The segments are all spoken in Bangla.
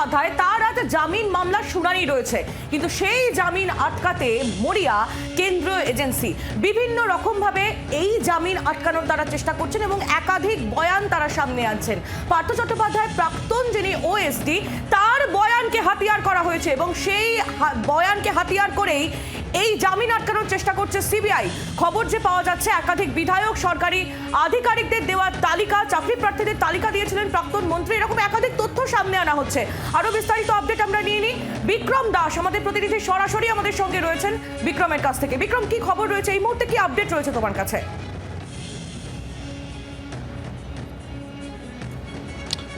চট্টোপাধ্যায় তার আজ জামিন মামলার শুনানি রয়েছে। কিন্তু সেই জামিন আটকাতে মরিয়া কেন্দ্রীয় এজেন্সি বিভিন্ন রকমভাবে এই জামিন আটকানোর তারা চেষ্টা করছেন এবং একাধিক বয়ান তারা সামনে আনছেন। পার্থ চট্টোপাধ্যায়, প্রাক্তন যিনি ওএসডি তার বয়ানকে হাতিয়ার করা হয়েছে এবং সেই বয়ানকে হাতিয়ার করেই এই জামিন আটকানোর চেষ্টা করছে সিবিআই খবর যে পাওয়া যাচ্ছে, একাধিক বিধায়ক, সরকারি আধিকারিকদের দেওয়া তালিকা, চাকরি প্রার্থীদের তালিকা দিয়েছিলেন প্রাক্তন মন্ত্রী। এরকম একাধিক সামনে আনা হচ্ছে। আরও বিস্তারিত আপডেট আমরা নিয়ে নিই। বিক্রম দাস আমাদের প্রতিনিধি সরাসরি আমাদের সঙ্গে রয়েছেন বিক্রমের কাছ থেকে। বিক্রম, কি খবর রয়েছে? এই মুহূর্তে কি আপডেট রয়েছে তোমার কাছে?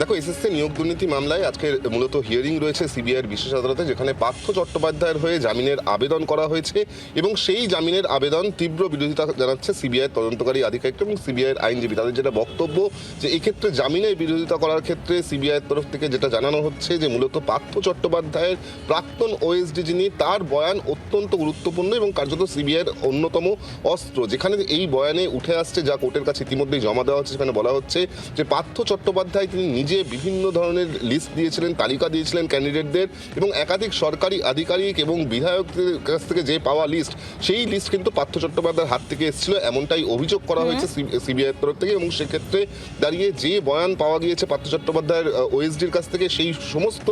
দেখো এসএসসি নিয়োগ দুর্নীতি মামলায় আজকে মূলত হিয়ারিং রয়েছে সিবিআইয়ের বিশেষ আদালতে, যেখানে পার্থ চট্টোপাধ্যায়ের হয়ে জামিনের আবেদন করা হয়েছে এবং সেই জামিনের আবেদন তীব্র বিরোধিতা জানাচ্ছে সিবিআইয়ের তদন্তকারী আধিকারিক এবং সিবিআইয়ের আইনজীবী। তাদের যেটা বক্তব্য যে এক্ষেত্রে জামিনের বিরোধিতা করার ক্ষেত্রে সিবিআইয়ের তরফ থেকে যেটা জানানো হচ্ছে যে মূলত পার্থ চট্টোপাধ্যায়ের প্রাক্তন ওএসডি যিনি, তার বয়ান অত্যন্ত গুরুত্বপূর্ণ এবং কার্যত সিবিআইয়ের অন্যতম অস্ত্র। যেখানে এই বয়ানে উঠে আসছে যা কোর্টের কাছে ইতিমধ্যেই জমা দেওয়া হচ্ছে, সেখানে বলা হচ্ছে যে পার্থ চট্টোপাধ্যায় তিনি নিজে বিভিন্ন ধরনের লিস্ট দিয়েছিলেন তালিকা দিয়েছিলেন ক্যান্ডিডেটদের এবং একাধিক সরকারি আধিকারিক এবং বিধায়কদের কাছ থেকে যে পাওয়া লিস্ট সেই লিস্ট কিন্তু পার্থ চট্টোপাধ্যায়ের হাত থেকে এসেছিল। এমনটাই অভিযোগ করা হয়েছে সিবিআইয়ের তরফ থেকে এবং সেক্ষেত্রে দাঁড়িয়ে যে বয়ান পাওয়া গিয়েছে পার্থ চট্টোপাধ্যায়ের ওএসডির কাছ থেকে সেই সমস্ত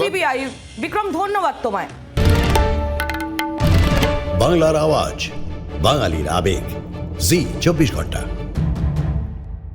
সিবিআই বিক্রম ধন্যবাদ তোমায়। বাংলার আওয়াজ বাঙালির আবেগ। জি চব্বিশ ঘণ্টা।